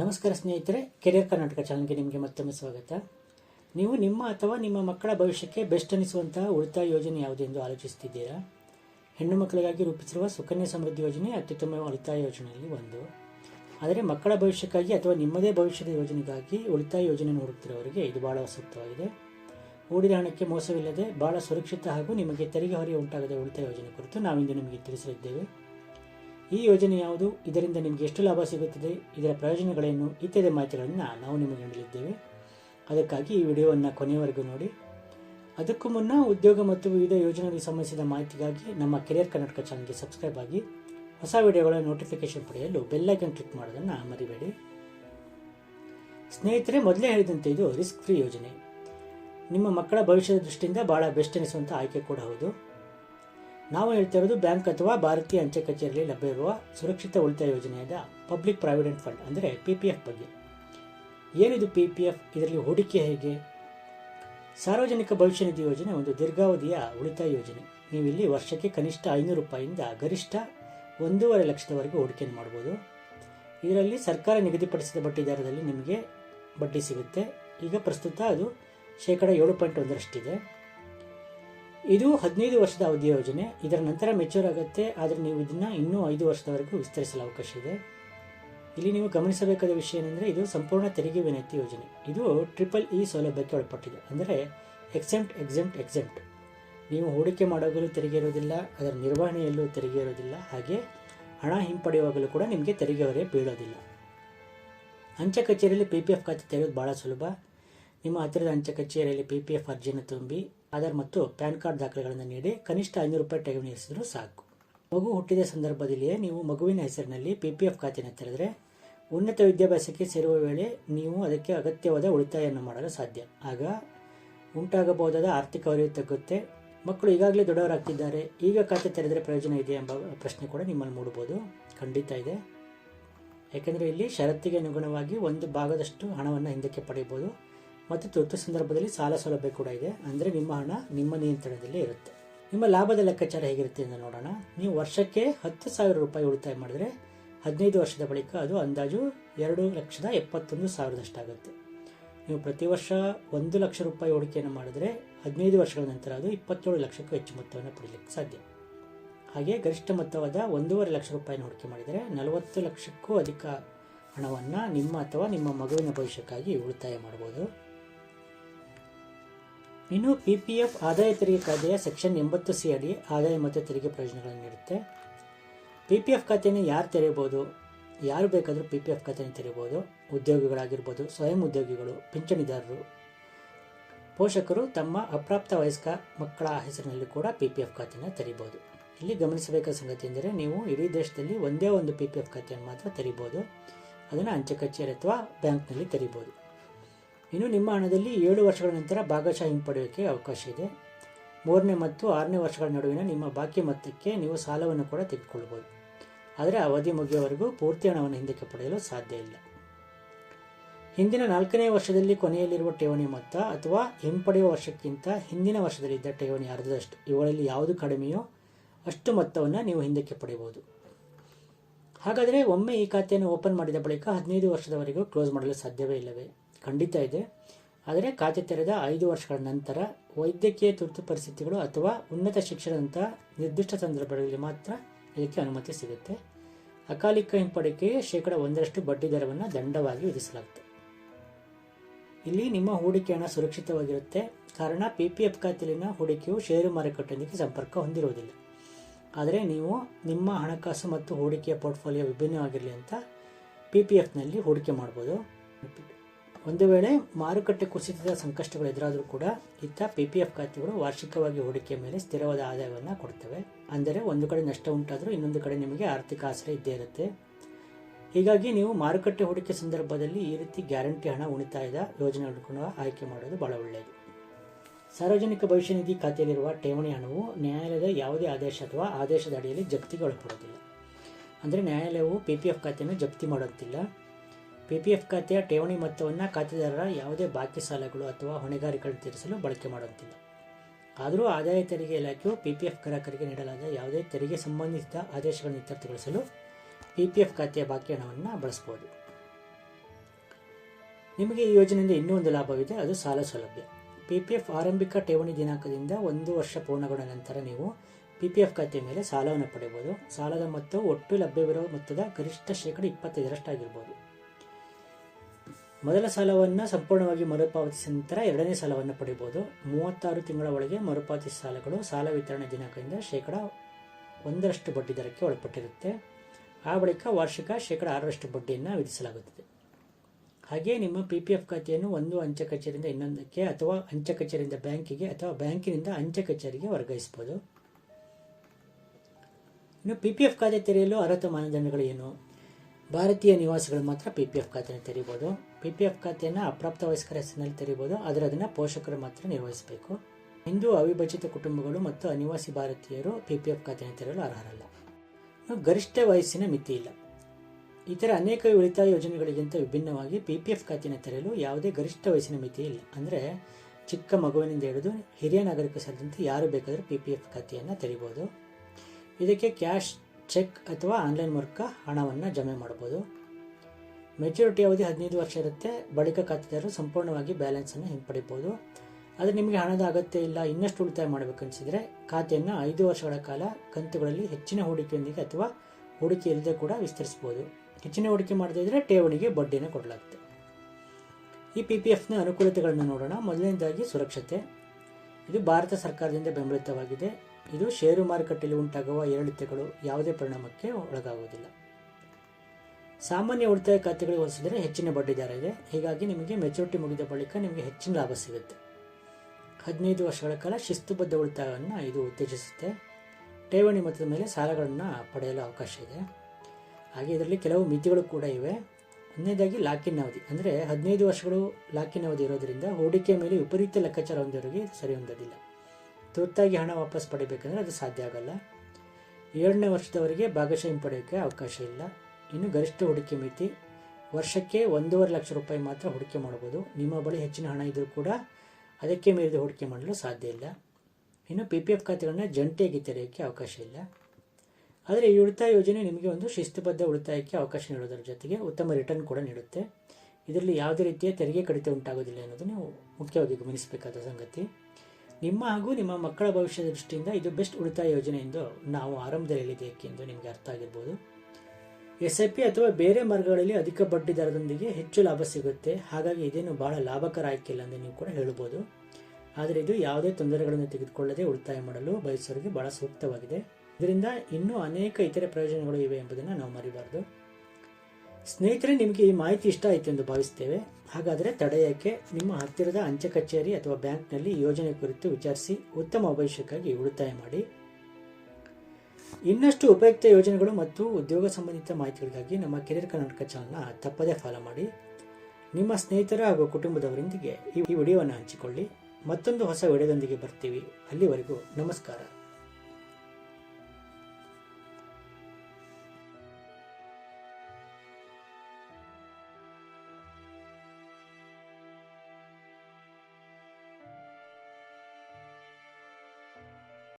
ನಮಸ್ಕಾರ ಸ್ನೇಹಿತರೆ, ಕೆರಿಯರ್ ಕರ್ನಾಟಕ ಚಾನಲ್ಗೆ ನಿಮಗೆ ಮತ್ತೊಮ್ಮೆ ಸ್ವಾಗತ. ನೀವು ನಿಮ್ಮ ಅಥವಾ ನಿಮ್ಮ ಮಕ್ಕಳ ಭವಿಷ್ಯಕ್ಕೆ ಬೆಸ್ಟ್ ಅನಿಸುವಂತಹ ಉಳಿತಾಯ ಯೋಜನೆ ಯಾವುದು ಎಂದು ಆಲೋಚಿಸುತ್ತಿದ್ದೀರಾ ಹೆಣ್ಣು ಮಕ್ಕಳಿಗಾಗಿ ರೂಪಿಸಿರುವ ಸುಕನ್ಯಾ ಸಮೃದ್ಧಿ ಯೋಜನೆ ಅತ್ಯುತ್ತಮ ಉಳಿತಾಯ ಯೋಜನೆಯಲ್ಲಿ ಒಂದು. ಆದರೆ ಮಕ್ಕಳ ಭವಿಷ್ಯಕ್ಕಾಗಿ ಅಥವಾ ನಿಮ್ಮದೇ ಭವಿಷ್ಯದ ಯೋಜನೆಗಾಗಿ ಉಳಿತಾಯ ಯೋಜನೆ ನೋಡುತ್ತಿರುವವರಿಗೆ ಇದು ಬಹಳ ಸೂಕ್ತವಾಗಿದೆ. ಹೂಡಿದ ಹಣಕ್ಕೆ ಮೋಸವಿಲ್ಲದೆ ಬಹಳ ಸುರಕ್ಷಿತ ಹಾಗೂ ನಿಮಗೆ ತೆರಿಗೆ ಹೊರೆ ಉಂಟಾಗದ ಉಳಿತಾಯ ಯೋಜನೆ ಕುರಿತು ನಾವಿಂದು ನಿಮಗೆ ತಿಳಿಸಲಿದ್ದೇವೆ. ಈ ಯೋಜನೆ ಯಾವುದು? ಇದರಿಂದ ನಿಮಗೆ ಎಷ್ಟು ಲಾಭ ಸಿಗುತ್ತದೆ? ಇದರ ಪ್ರಯೋಜನಗಳೇನು? ಇತ್ಯಾದಿ ಮಾಹಿತಿಗಳನ್ನು ನಾವು ನಿಮಗೆ ನೀಡಲಿದ್ದೇವೆ. ಅದಕ್ಕಾಗಿ ಈ ವಿಡಿಯೋವನ್ನು ಕೊನೆಯವರೆಗೂ ನೋಡಿ. ಅದಕ್ಕೂ ಮುನ್ನ ಉದ್ಯೋಗ ಮತ್ತು ವಿವಿಧ ಯೋಜನೆಗಳಿಗೆ ಸಂಬಂಧಿಸಿದ ಮಾಹಿತಿಗಾಗಿ ನಮ್ಮ ಕೆರಿಯರ್ ಕರ್ನಾಟಕ ಚಾನಲ್ಗೆ ಸಬ್ಸ್ಕ್ರೈಬ್ ಆಗಿ ಹೊಸ ವಿಡಿಯೋಗಳ ನೋಟಿಫಿಕೇಶನ್ ಪಡೆಯಲು ಬೆಲ್ಲೈಕನ್ ಕ್ಲಿಕ್ ಮಾಡೋದನ್ನು ಮರಿಬೇಡಿ. ಸ್ನೇಹಿತರೆ, ಮೊದಲೇ ಹೇಳಿದಂತೆ ಇದು ರಿಸ್ಕ್ ಫ್ರೀ ಯೋಜನೆ. ನಿಮ್ಮ ಮಕ್ಕಳ ಭವಿಷ್ಯದ ದೃಷ್ಟಿಯಿಂದ ಬಹಳ ಬೆಸ್ಟ್ ಅನಿಸುವಂಥ ಆಯ್ಕೆ ಕೂಡ ಹೌದು. ನಾವು ಹೇಳ್ತಾ ಇರೋದು ಬ್ಯಾಂಕ್ ಅಥವಾ ಭಾರತೀಯ ಅಂಚೆ ಕಚೇರಿಯಲ್ಲಿ ಲಭ್ಯವಿರುವ ಸುರಕ್ಷಿತ ಉಳಿತಾಯ ಯೋಜನೆಯಾದ ಪಬ್ಲಿಕ್ ಪ್ರಾವಿಡೆಂಟ್ ಫಂಡ್ ಅಂದರೆ ಪಿ ಪಿ ಎಫ್ ಬಗ್ಗೆ. ಏನಿದು ಪಿ ಪಿ ಎಫ್ ಇದರಲ್ಲಿ ಹೂಡಿಕೆ ಹೇಗೆ? ಸಾರ್ವಜನಿಕ ಭವಿಷ್ಯ ನಿಧಿ ಯೋಜನೆ ಒಂದು ದೀರ್ಘಾವಧಿಯ ಉಳಿತಾಯ ಯೋಜನೆ. ನೀವು ಇಲ್ಲಿ ವರ್ಷಕ್ಕೆ ಕನಿಷ್ಠ ಐನೂರು ರೂಪಾಯಿಯಿಂದ ಗರಿಷ್ಠ ಒಂದೂವರೆ ಲಕ್ಷದವರೆಗೂ ಹೂಡಿಕೆಯನ್ನು ಮಾಡ್ಬೋದು. ಇದರಲ್ಲಿ ಸರ್ಕಾರ ನಿಗದಿಪಡಿಸಿದ ಬಡ್ಡಿ ದರದಲ್ಲಿ ನಿಮಗೆ ಬಡ್ಡಿ ಸಿಗುತ್ತೆ. ಈಗ ಪ್ರಸ್ತುತ ಅದು ಶೇಕಡ ಏಳು ಪಾಯಿಂಟ್ ಒಂದರಷ್ಟಿದೆ. ಇದು ಹದಿನೈದು ವರ್ಷದ ಅವಧಿಯ ಯೋಜನೆ. ಇದರ ನಂತರ ಮೆಚೂರ್ ಆಗುತ್ತೆ. ಆದರೆ ನೀವು ಇದನ್ನು ಇನ್ನೂ ಐದು ವರ್ಷದವರೆಗೂ ವಿಸ್ತರಿಸಲು ಅವಕಾಶ ಇದೆ. ಇಲ್ಲಿ ನೀವು ಗಮನಿಸಬೇಕಾದ ವಿಷಯ ಏನೆಂದರೆ, ಇದು ಸಂಪೂರ್ಣ ತೆರಿಗೆ ವಿನಾಯಿತಿ ಯೋಜನೆ. ಇದು ಟ್ರಿಪಲ್ ಇ ಸೌಲಭ್ಯಕ್ಕೆ ಒಳಪಟ್ಟಿದೆ. ಅಂದರೆ ಎಕ್ಸೆಂಟ್ ಎಕ್ಸೆಂಟ್ ಎಕ್ಸೆಂಟ್ ನೀವು ಹೂಡಿಕೆ ಮಾಡುವಾಗಲೂ ತೆರಿಗೆ ಇರೋದಿಲ್ಲ, ಅದರ ನಿರ್ವಹಣೆಯಲ್ಲೂ ತೆರಿಗೆ ಇರೋದಿಲ್ಲ. ಹಾಗೆ ಹಣ ಹಿಂಪಡೆಯುವಾಗಲೂ ಕೂಡ ನಿಮಗೆ ತೆರಿಗೆ ಹೊರೆ ಬೀಳೋದಿಲ್ಲ. ಅಂಚೆ ಕಚೇರಿಯಲ್ಲಿ ಪಿ ಪಿ ಎಫ್ ಖಾತೆ ತೆರೆಯೋದು ಭಾಳ ಸುಲಭ. ನಿಮ್ಮ ಹತ್ತಿರದ ಅಂಚೆ ಕಚೇರಿಯಲ್ಲಿ ಪಿ ಪಿ ಎಫ್ ಅರ್ಜಿಯನ್ನು ತುಂಬಿ ಆಧಾರ್ ಮತ್ತು ಪ್ಯಾನ್ ಕಾರ್ಡ್ ದಾಖಲೆಗಳನ್ನು ನೀಡಿ ಕನಿಷ್ಠ ಐನೂರು ರೂಪಾಯಿ ಠೇವಣಿ ಇರಿಸಿದ್ರು ಸಾಕು. ಮಗು ಹುಟ್ಟಿದ ಸಂದರ್ಭದಲ್ಲಿಯೇ ನೀವು ಮಗುವಿನ ಹೆಸರಿನಲ್ಲಿ ಪಿ ಪಿ ಎಫ್ ಖಾತೆಯನ್ನು ತೆರೆದರೆ ಉನ್ನತ ವಿದ್ಯಾಭ್ಯಾಸಕ್ಕೆ ಸೇರುವ ವೇಳೆ ನೀವು ಅದಕ್ಕೆ ಅಗತ್ಯವಾದ ಉಳಿತಾಯವನ್ನು ಮಾಡಲು ಸಾಧ್ಯ. ಆಗ ಉಂಟಾಗಬಹುದಾದ ಆರ್ಥಿಕ ಹೊರೆಯು ತಗ್ಗುತ್ತೆ. ಮಕ್ಕಳು ಈಗಾಗಲೇ ದೊಡ್ಡವರಾಗ್ತಿದ್ದಾರೆ. ಈಗ ಖಾತೆ ತೆರೆದರೆ ಪ್ರಯೋಜನ ಇದೆ ಎಂಬ ಪ್ರಶ್ನೆ ಕೂಡ ನಿಮ್ಮಲ್ಲಿ ಮೂಡಬಹುದು. ಖಂಡಿತ ಇದೆ. ಯಾಕೆಂದರೆ ಇಲ್ಲಿ ಷರತ್ತಿಗೆ ಅನುಗುಣವಾಗಿ ಒಂದು ಭಾಗದಷ್ಟು ಹಣವನ್ನು ಹಿಂದಕ್ಕೆ ಪಡೆಯಬಹುದು. ಮತ್ತು ತುರ್ತು ಸಂದರ್ಭದಲ್ಲಿ ಸಾಲ ಸೌಲಭ್ಯ ಕೂಡ ಇದೆ. ಅಂದರೆ ನಿಮ್ಮ ಹಣ ನಿಮ್ಮ ನಿಯಂತ್ರಣದಲ್ಲಿ ಇರುತ್ತೆ. ನಿಮ್ಮ ಲಾಭದ ಲೆಕ್ಕಾಚಾರ ಹೇಗಿರುತ್ತೆ ಅಂತ ನೋಡೋಣ. ನೀವು ವರ್ಷಕ್ಕೆ ಹತ್ತು ಸಾವಿರ ರೂಪಾಯಿ ಉಳಿತಾಯ ಮಾಡಿದರೆ ಹದಿನೈದು ವರ್ಷದ ಬಳಿಕ ಅದು ಅಂದಾಜು ಎರಡು ಲಕ್ಷದ ಎಪ್ಪತ್ತೊಂದು ಸಾವಿರದಷ್ಟಾಗುತ್ತೆ ನೀವು ಪ್ರತಿ ವರ್ಷ ಒಂದು ಲಕ್ಷ ರೂಪಾಯಿ ಹೂಡಿಕೆಯನ್ನು ಮಾಡಿದರೆ ಹದಿನೈದು ವರ್ಷಗಳ ನಂತರ ಅದು ಇಪ್ಪತ್ತೇಳು ಲಕ್ಷಕ್ಕೂ ಹೆಚ್ಚು ಮೊತ್ತವನ್ನು ಪಡೆಯಲಿಕ್ಕೆ ಸಾಧ್ಯ. ಹಾಗೆ ಗರಿಷ್ಠ ಮೊತ್ತವಾದ ಒಂದೂವರೆ ಲಕ್ಷ ರೂಪಾಯಿನ ಹೂಡಿಕೆ ಮಾಡಿದರೆ ನಲವತ್ತು ಲಕ್ಷಕ್ಕೂ ಅಧಿಕ ಹಣವನ್ನು ನಿಮ್ಮ ಅಥವಾ ನಿಮ್ಮ ಮಗುವಿನ ಭವಿಷ್ಯಕ್ಕಾಗಿ ಉಳಿತಾಯ ಮಾಡಬಹುದು ಇನ್ನು ಪಿ ಪಿ ಎಫ್ ಆದಾಯ ತೆರಿಗೆ ಕಾಯ್ದೆಯ ಸೆಕ್ಷನ್ ಎಂಬತ್ತು ಸಿ ಅಡಿ ಆದಾಯ ಮತ್ತು ತೆರಿಗೆ ಪ್ರಯೋಜನಗಳನ್ನು ನೀಡುತ್ತೆ. ಪಿ ಪಿ ಎಫ್ ಖಾತೆಯನ್ನು ಯಾರು ತೆರೆಯಬಹುದು? ಯಾರು ಬೇಕಾದರೂ ಪಿ ಪಿ ಎಫ್ ಖಾತೆಯನ್ನು ತೆರೆಯಬಹುದು. ಉದ್ಯೋಗಿಗಳಾಗಿರ್ಬೋದು, ಸ್ವಯಂ ಉದ್ಯೋಗಿಗಳು, ಪಿಂಚಣಿದಾರರು, ಪೋಷಕರು ತಮ್ಮ ಅಪ್ರಾಪ್ತ ವಯಸ್ಕ ಮಕ್ಕಳ ಹೆಸರಿನಲ್ಲಿ ಕೂಡ ಪಿ ಪಿ ಎಫ್ ಖಾತೆಯನ್ನು ತೆರೀಬೋದು. ಇಲ್ಲಿ ಗಮನಿಸಬೇಕಾದ ಸಂಗತಿ ಎಂದರೆ ನೀವು ಇಡೀ ದೇಶದಲ್ಲಿ ಒಂದೇ ಒಂದು ಪಿ ಪಿ ಎಫ್ ಖಾತೆಯನ್ನು ಮಾತ್ರ ತೆರೀಬೋದು. ಅದನ್ನು ಅಂಚೆ ಕಚೇರಿ ಅಥವಾ ಬ್ಯಾಂಕ್ನಲ್ಲಿ ತೆರೀಬೋದು. ಇನ್ನು ನಿಮ್ಮ ಹಣದಲ್ಲಿ ಏಳು ವರ್ಷಗಳ ನಂತರ ಭಾಗಶಃ ಹಿಂಪಡೆಯೋಕ್ಕೆ ಅವಕಾಶ ಇದೆ. ಮೂರನೇ ಮತ್ತು ಆರನೇ ವರ್ಷಗಳ ನಡುವಿನ ನಿಮ್ಮ ಬಾಕಿ ಮೊತ್ತಕ್ಕೆ ನೀವು ಸಾಲವನ್ನು ಕೂಡ ತೆಗೆದುಕೊಳ್ಬೋದು. ಆದರೆ ಅವಧಿ ಮುಗಿಯುವವರೆಗೂ ಪೂರ್ತಿ ಹಣವನ್ನು ಹಿಂದಕ್ಕೆ ಪಡೆಯಲು ಸಾಧ್ಯ ಇಲ್ಲ. ಹಿಂದಿನ ನಾಲ್ಕನೇ ವರ್ಷದಲ್ಲಿ ಕೊನೆಯಲ್ಲಿರುವ ಠೇವಣಿ ಮೊತ್ತ ಅಥವಾ ಹಿಂಪಡೆಯುವ ವರ್ಷಕ್ಕಿಂತ ಹಿಂದಿನ ವರ್ಷದಲ್ಲಿದ್ದ ಠೇವಣಿ ಅರ್ಧದಷ್ಟು, ಇವುಗಳಲ್ಲಿ ಯಾವುದು ಕಡಿಮೆಯೋ ಅಷ್ಟು ಮೊತ್ತವನ್ನು ನೀವು ಹಿಂದಕ್ಕೆ ಪಡೆಯಬಹುದು. ಹಾಗಾದರೆ ಒಮ್ಮೆ ಈ ಖಾತೆಯನ್ನು ಓಪನ್ ಮಾಡಿದ ಬಳಿಕ ಹದಿನೈದು ವರ್ಷದವರೆಗೂ ಕ್ಲೋಸ್ ಮಾಡಲು ಸಾಧ್ಯವೇ ಇಲ್ಲವೇ? ಖಂಡಿತ ಇದೆ. ಆದರೆ ಖಾತೆ ತೆರೆದ ಐದು ವರ್ಷಗಳ ನಂತರ ವೈದ್ಯಕೀಯ ತುರ್ತು ಪರಿಸ್ಥಿತಿಗಳು ಅಥವಾ ಉನ್ನತ ಶಿಕ್ಷಣದಂತಹ ನಿರ್ದಿಷ್ಟ ಸಂದರ್ಭಗಳಲ್ಲಿ ಮಾತ್ರ ಇದಕ್ಕೆ ಅನುಮತಿ ಸಿಗುತ್ತೆ. ಅಕಾಲಿಕ ಹಿಂಪಡಿಕೆಗೆ ಶೇಕಡ ಒಂದರಷ್ಟು ಬಡ್ಡಿ ದರವನ್ನು ದಂಡವಾಗಿ ವಿಧಿಸಲಾಗುತ್ತೆ. ಇಲ್ಲಿ ನಿಮ್ಮ ಹೂಡಿಕೆ ಹಣ ಸುರಕ್ಷಿತವಾಗಿರುತ್ತೆ. ಕಾರಣ ಪಿ ಪಿ ಎಫ್ ಖಾತೆಯಲ್ಲಿನ ಹೂಡಿಕೆಯು ಷೇರು ಮಾರುಕಟ್ಟೆಯೊಂದಿಗೆ ಸಂಪರ್ಕ ಹೊಂದಿರುವುದಿಲ್ಲ. ಆದರೆ ನೀವು ನಿಮ್ಮ ಹಣಕಾಸು ಮತ್ತು ಹೂಡಿಕೆಯ ಪೋರ್ಟ್ಫೋಲಿಯೋ ವಿಭಿನ್ನವಾಗಿರಲಿ ಅಂತ ಪಿ ಪಿ ಎಫ್ನಲ್ಲಿ ಹೂಡಿಕೆ ಮಾಡ್ಬೋದು. ಒಂದು ವೇಳೆ ಮಾರುಕಟ್ಟೆ ಕುಸಿತದ ಸಂಕಷ್ಟಗಳು ಎದುರಾದರೂ ಕೂಡ ಇತ್ತ ಪಿ ಪಿ ಎಫ್ ಖಾತೆಗಳು ವಾರ್ಷಿಕವಾಗಿ ಹೂಡಿಕೆ ಮೇಲೆ ಸ್ಥಿರವಾದ ಆದಾಯವನ್ನು ಕೊಡ್ತವೆ. ಅಂದರೆ ಒಂದು ಕಡೆ ನಷ್ಟ ಉಂಟಾದರೂ ಇನ್ನೊಂದು ಕಡೆ ನಿಮಗೆ ಆರ್ಥಿಕ ಆಸರೆ ಇದ್ದೇ ಇರುತ್ತೆ. ಹೀಗಾಗಿ ನೀವು ಮಾರುಕಟ್ಟೆ ಹೂಡಿಕೆ ಸಂದರ್ಭದಲ್ಲಿ ಈ ರೀತಿ ಗ್ಯಾರಂಟಿ ಹಣ, ಉಳಿತಾಯದ ಯೋಜನೆಗಳನ್ನು ಆಯ್ಕೆ ಮಾಡೋದು ಬಹಳ ಒಳ್ಳೆಯದು. ಸಾರ್ವಜನಿಕ ಭವಿಷ್ಯ ನಿಧಿ ಖಾತೆಯಲ್ಲಿರುವ ಠೇವಣಿ ಹಣವು ನ್ಯಾಯಾಲಯದ ಯಾವುದೇ ಆದೇಶ ಅಥವಾ ಆದೇಶದ ಅಡಿಯಲ್ಲಿ ಜಪ್ತಿಗೆ ಒಳಪಡೋದಿಲ್ಲ ಅಂದರೆ ನ್ಯಾಯಾಲಯವು ಪಿ ಪಿ ಎಫ್ ಖಾತೆಯನ್ನು ಜಪ್ತಿ ಮಾಡುವಂತಿಲ್ಲ. ಪಿ ಪಿ ಎಫ್ ಖಾತೆಯ ಠೇವಣಿ ಮೊತ್ತವನ್ನು ಖಾತೆದಾರರ ಯಾವುದೇ ಬಾಕಿ ಸಾಲಗಳು ಅಥವಾ ಹೊಣೆಗಾರಿಕೆಗಳನ್ನು ತೀರಿಸಲು ಬಳಕೆ ಮಾಡುವಂತಿಲ್ಲ. ಆದರೂ ಆದಾಯ ತೆರಿಗೆ ಇಲಾಖೆಯು ಪಿ ಪಿ ಎಫ್ ಗ್ರಾಹಕರಿಗೆ ನೀಡಲಾದ ಯಾವುದೇ ತೆರಿಗೆ ಸಂಬಂಧಿಸಿದ ಆದೇಶಗಳನ್ನು ಇತ್ಯರ್ಥಗೊಳಿಸಲು ಪಿ ಪಿ ಎಫ್ ಖಾತೆಯ ಬಾಕಿ ಹಣವನ್ನು ಬಳಸಬಹುದು. ನಿಮಗೆ ಈ ಯೋಜನೆಯಿಂದ ಇನ್ನೂ ಒಂದು ಲಾಭವಿದೆ, ಅದು ಸಾಲ ಸೌಲಭ್ಯ. ಪಿ ಪಿ ಎಫ್ ಆರಂಭಿಕ ಠೇವಣಿ ದಿನಾಂಕದಿಂದ ಒಂದು ವರ್ಷ ಪೂರ್ಣಗೊಂಡ ನಂತರ ನೀವು ಪಿ ಪಿ ಎಫ್ ಖಾತೆಯ ಮೇಲೆ ಸಾಲವನ್ನು ಪಡೆಯಬಹುದು. ಸಾಲದ ಮೊತ್ತವು ಒಟ್ಟು ಲಭ್ಯವಿರುವ ಮೊತ್ತದ ಗರಿಷ್ಠ ಶೇಕಡ ಇಪ್ಪತ್ತೈದರಷ್ಟಾಗಿರ್ಬೋದು. ಮೊದಲ ಸಾಲವನ್ನು ಸಂಪೂರ್ಣವಾಗಿ ಮರುಪಾವತಿಸಿದ ನಂತರ ಎರಡನೇ ಸಾಲವನ್ನು ಪಡೆಯಬಹುದು ಮೂವತ್ತಾರು ತಿಂಗಳ ಒಳಗೆ ಮರುಪಾವತಿಸಿದ ಸಾಲಗಳು ಸಾಲ ವಿತರಣೆ ದಿನಾಂಕದಿಂದ ಶೇಕಡ ಒಂದರಷ್ಟು ಬಡ್ಡಿ ದರಕ್ಕೆ ಒಳಪಟ್ಟಿರುತ್ತೆ. ಆ ಬಳಿಕ ವಾರ್ಷಿಕ ಶೇಕಡ ಆರರಷ್ಟು ಬಡ್ಡಿಯನ್ನು ವಿಧಿಸಲಾಗುತ್ತದೆ. ಹಾಗೆಯೇ ನಿಮ್ಮ ಪಿ ಪಿ ಎಫ್ ಖಾತೆಯನ್ನು ಒಂದು ಅಂಚೆ ಕಚೇರಿಯಿಂದ ಇನ್ನೊಂದಕ್ಕೆ ಅಥವಾ ಅಂಚೆ ಕಚೇರಿಯಿಂದ ಬ್ಯಾಂಕಿಗೆ ಅಥವಾ ಬ್ಯಾಂಕಿನಿಂದ ಅಂಚೆ ಕಚೇರಿಗೆ ವರ್ಗಾಯಿಸಬಹುದು. ಇನ್ನು ಪಿ ಪಿ ಎಫ್ ಖಾತೆ ತೆರೆಯಲು ಅರ್ಹತಾ ಮಾನದಂಡಗಳು ಏನು? ಭಾರತೀಯ ನಿವಾಸಿಗಳು ಮಾತ್ರ ಪಿ ಪಿ ಎಫ್ ಖಾತೆಯನ್ನು ತೆರೀಬೋದು ಪಿ ಪಿ ಎಫ್ ಖಾತೆಯನ್ನು ಅಪ್ರಾಪ್ತ ವಯಸ್ಕರ ಹೆಸರಿನಲ್ಲಿ ತೆರೀಬೋದು. ಆದರೆ ಅದನ್ನು ಪೋಷಕರು ಮಾತ್ರ ನಿರ್ವಹಿಸಬೇಕು. ಹಿಂದೂ ಅವಿಭಜಿತ ಕುಟುಂಬಗಳು ಮತ್ತು ಅನಿವಾಸಿ ಭಾರತೀಯರು ಪಿ ಪಿ ಎಫ್ ಖಾತೆಯನ್ನು ತೆರೆಯಲು ಅರ್ಹರಲ್ಲ. ಗರಿಷ್ಠ ವಯಸ್ಸಿನ ಮಿತಿ ಇಲ್ಲ. ಇತರ ಅನೇಕ ಉಳಿತಾಯ ಯೋಜನೆಗಳಿಗಿಂತ ವಿಭಿನ್ನವಾಗಿ ಪಿ ಪಿ ಎಫ್ ಖಾತೆಯನ್ನು ತೆರೆಯಲು ಯಾವುದೇ ಗರಿಷ್ಠ ವಯಸ್ಸಿನ ಮಿತಿ ಇಲ್ಲ. ಅಂದರೆ ಚಿಕ್ಕ ಮಗುವಿನಿಂದ ಹಿಡಿದು ಹಿರಿಯ ನಾಗರಿಕ ಸೇರಿದಂತೆ ಯಾರು ಬೇಕಾದರೂ ಪಿ ಪಿ ಎಫ್ ಖಾತೆಯನ್ನು ತೆರೀಬೋದು. ಇದಕ್ಕೆ ಕ್ಯಾಶ್, ಚೆಕ್ ಅಥವಾ ಆನ್ಲೈನ್ ಮೂಲಕ ಹಣವನ್ನು ಜಮೆ ಮಾಡಬಹುದು. ಮೆಚುರಿಟಿ ಅವಧಿ ಹದಿನೈದು ವರ್ಷ ಇರುತ್ತೆ. ಬಳಿಕ ಖಾತೆದಾರರು ಸಂಪೂರ್ಣವಾಗಿ ಬ್ಯಾಲೆನ್ಸನ್ನು ಹಿಂಪಡಿಬೋದು. ಆದರೆ ನಿಮಗೆ ಹಣದ ಅಗತ್ಯ ಇಲ್ಲ, ಇನ್ನಷ್ಟು ಉಳಿತಾಯ ಮಾಡಬೇಕನ್ಸಿದ್ರೆ ಖಾತೆಯನ್ನು ಐದು ವರ್ಷಗಳ ಕಾಲ ಕಂತುಗಳಲ್ಲಿ ಹೆಚ್ಚಿನ ಹೂಡಿಕೆಯೊಂದಿಗೆ ಅಥವಾ ಹೂಡಿಕೆ ಇಲ್ಲದೆ ಕೂಡ ವಿಸ್ತರಿಸಬಹುದು. ಹೆಚ್ಚಿನ ಹೂಡಿಕೆ ಮಾಡದೇ ಇದ್ದರೆ ಠೇವಣಿಗೆ ಬಡ್ಡಿಯನ್ನು ಕೊಡಲಾಗುತ್ತೆ. ಈ ಪಿ ಪಿ ಎಫ್ನ ಅನುಕೂಲತೆಗಳನ್ನು ನೋಡೋಣ. ಮೊದಲನೇದಾಗಿ ಸುರಕ್ಷತೆ. ಇದು ಭಾರತ ಸರ್ಕಾರದಿಂದ ಬೆಂಬಲಿತವಾಗಿದೆ. ಇದು ಷೇರು ಮಾರುಕಟ್ಟೆಯಲ್ಲಿ ಉಂಟಾಗುವ ಏರಿಳಿತಗಳು ಯಾವುದೇ ಪರಿಣಾಮಕ್ಕೆ ಒಳಗಾಗುವುದಿಲ್ಲ. ಸಾಮಾನ್ಯ ಉಳಿತಾಯ ಖಾತೆಗಳಿಗೆ ಹೋಲಿಸಿದರೆ ಹೆಚ್ಚಿನ ಬಡ್ಡಿ ದರ ಇದೆ. ಹೀಗಾಗಿ ನಿಮಗೆ ಮೆಚುರಿಟಿ ಮುಗಿದ ಬಳಿಕ ನಿಮಗೆ ಹೆಚ್ಚಿನ ಲಾಭ ಸಿಗುತ್ತೆ. ಹದಿನೈದು ವರ್ಷಗಳ ಕಾಲ ಶಿಸ್ತುಬದ್ಧ ಉಳಿತಾಯವನ್ನು ಇದು ಉತ್ತೇಜಿಸುತ್ತೆ. ಠೇವಣಿ ಮೊತ್ತದ ಮೇಲೆ ಸಾಲಗಳನ್ನು ಪಡೆಯಲು ಅವಕಾಶ ಇದೆ. ಹಾಗೆ ಇದರಲ್ಲಿ ಕೆಲವು ಮಿತಿಗಳು ಕೂಡ ಇವೆ. ಒಂದನೇದಾಗಿ ಲಾಕಿನ್ ಅವಧಿ. ಅಂದರೆ ಹದಿನೈದು ವರ್ಷಗಳು ಲಾಕಿನ್ ಅವಧಿ ಇರೋದರಿಂದ ಹೂಡಿಕೆ ಮೇಲೆ ವಿಪರೀತ ಲೆಕ್ಕಾಚಾರ ಹೊಂದಿರೋರಿಗೆ ಸರಿ ಹೊಂದೋದಿಲ್ಲ. ತುರ್ತಾಗಿ ಹಣ ವಾಪಸ್ ಪಡಿಬೇಕಂದ್ರೆ ಅದು ಸಾಧ್ಯ ಆಗಲ್ಲ. ಏಳನೇ ವರ್ಷದವರೆಗೆ ಭಾಗಶಃ ಹಿಂಪಡೆಯೋಕ್ಕೆ ಅವಕಾಶ ಇಲ್ಲ. ಇನ್ನು ಗರಿಷ್ಠ ಹೂಡಿಕೆ ಮಿತಿ ವರ್ಷಕ್ಕೆ ಒಂದೂವರೆ ಲಕ್ಷ ರೂಪಾಯಿ ಮಾತ್ರ ಹೂಡಿಕೆ ಮಾಡ್ಬೋದು. ನಿಮ್ಮ ಬಳಿ ಹೆಚ್ಚಿನ ಹಣ ಇದ್ದರೂ ಕೂಡ ಅದಕ್ಕೆ ಮೀರಿದ ಹೂಡಿಕೆ ಮಾಡಲು ಸಾಧ್ಯ ಇಲ್ಲ. ಇನ್ನು ಪಿ ಪಿ ಎಫ್ ಖಾತೆಗಳನ್ನ ಜಂಟಿಯಾಗಿ ತೆರೆಯೋಕ್ಕೆ ಅವಕಾಶ ಇಲ್ಲ. ಆದರೆ ಈ ಉಳಿತಾಯ ಯೋಜನೆ ನಿಮಗೆ ಒಂದು ಶಿಸ್ತುಬದ್ಧ ಉಳಿತಾಯಕ್ಕೆ ಅವಕಾಶ ನೀಡೋದರ ಜೊತೆಗೆ ಉತ್ತಮ ರಿಟರ್ನ್ ಕೂಡ ನೀಡುತ್ತೆ. ಇದರಲ್ಲಿ ಯಾವುದೇ ರೀತಿಯ ತೆರಿಗೆ ಕಡಿತ ಉಂಟಾಗೋದಿಲ್ಲ ಅನ್ನೋದು ನೀವು ಮುಖ್ಯವಾಗಿ ಗಮನಿಸಬೇಕಾದ ಸಂಗತಿ. ನಿಮ್ಮ ಹಾಗೂ ನಿಮ್ಮ ಮಕ್ಕಳ ಭವಿಷ್ಯದ ದೃಷ್ಟಿಯಿಂದ ಇದು ಬೆಸ್ಟ್ ಉಳಿತಾಯ ಯೋಜನೆ ಎಂದು ನಾವು ಆರಂಭದಲ್ಲಿ ಹೇಳಿದೆ ನಿಮಗೆ ಅರ್ಥ ಆಗಿರ್ಬೋದು. ಎಸ್ ಐ ಪಿ ಅಥವಾ ಬೇರೆ ಮಾರ್ಗಗಳಲ್ಲಿ ಅಧಿಕ ಬಡ್ಡಿ ದರದೊಂದಿಗೆ ಹೆಚ್ಚು ಲಾಭ ಸಿಗುತ್ತೆ. ಹಾಗಾಗಿ ಇದೇನು ಬಹಳ ಲಾಭಕರ ಆಯ್ಕೆ ಇಲ್ಲ ಎಂದು ನೀವು ಕೂಡ ಹೇಳ್ಬೋದು. ಆದರೆ ಇದು ಯಾವುದೇ ತೊಂದರೆಗಳನ್ನು ತೆಗೆದುಕೊಳ್ಳದೆ ಉಳಿತಾಯ ಮಾಡಲು ಬಯಸೋರಿಗೆ ಬಹಳ ಸೂಕ್ತವಾಗಿದೆ. ಇದರಿಂದ ಇನ್ನೂ ಅನೇಕ ಇತರೆ ಪ್ರಯೋಜನಗಳು ಇವೆ ಎಂಬುದನ್ನು ನಾವು ಮರಿಬಾರ್ದು. ಸ್ನೇಹಿತರೆ, ನಿಮಗೆ ಈ ಮಾಹಿತಿ ಇಷ್ಟ ಆಯಿತು ಎಂದು ಭಾವಿಸ್ತೇವೆ. ಹಾಗಾದರೆ ತಡೆಯಕ್ಕೆ ನಿಮ್ಮ ಹತ್ತಿರದ ಅಂಚೆ ಕಚೇರಿ ಅಥವಾ ಬ್ಯಾಂಕ್ನಲ್ಲಿ ಯೋಜನೆ ಕುರಿತು ವಿಚಾರಿಸಿ ಉತ್ತಮ ಭವಿಷ್ಯಕ್ಕಾಗಿ ಉಳಿತಾಯ ಮಾಡಿ. ಇನ್ನಷ್ಟು ಉಪಯುಕ್ತ ಯೋಜನೆಗಳು ಮತ್ತು ಉದ್ಯೋಗ ಸಂಬಂಧಿತ ಮಾಹಿತಿಗಳಿಗಾಗಿ ನಮ್ಮ ಕೆರಿಯರ್ ಕರ್ನಾಟಕ ಚಾನಲ್ನ ತಪ್ಪದೇ ಫಾಲೋ ಮಾಡಿ. ನಿಮ್ಮ ಸ್ನೇಹಿತರು ಹಾಗೂ ಕುಟುಂಬದವರೊಂದಿಗೆ ಈ ವಿಡಿಯೋವನ್ನು ಹಂಚಿಕೊಳ್ಳಿ. ಮತ್ತೊಂದು ಹೊಸ ವಿಡಿಯೋದೊಂದಿಗೆ ಬರ್ತೀವಿ. ಅಲ್ಲಿವರೆಗೂ ನಮಸ್ಕಾರ.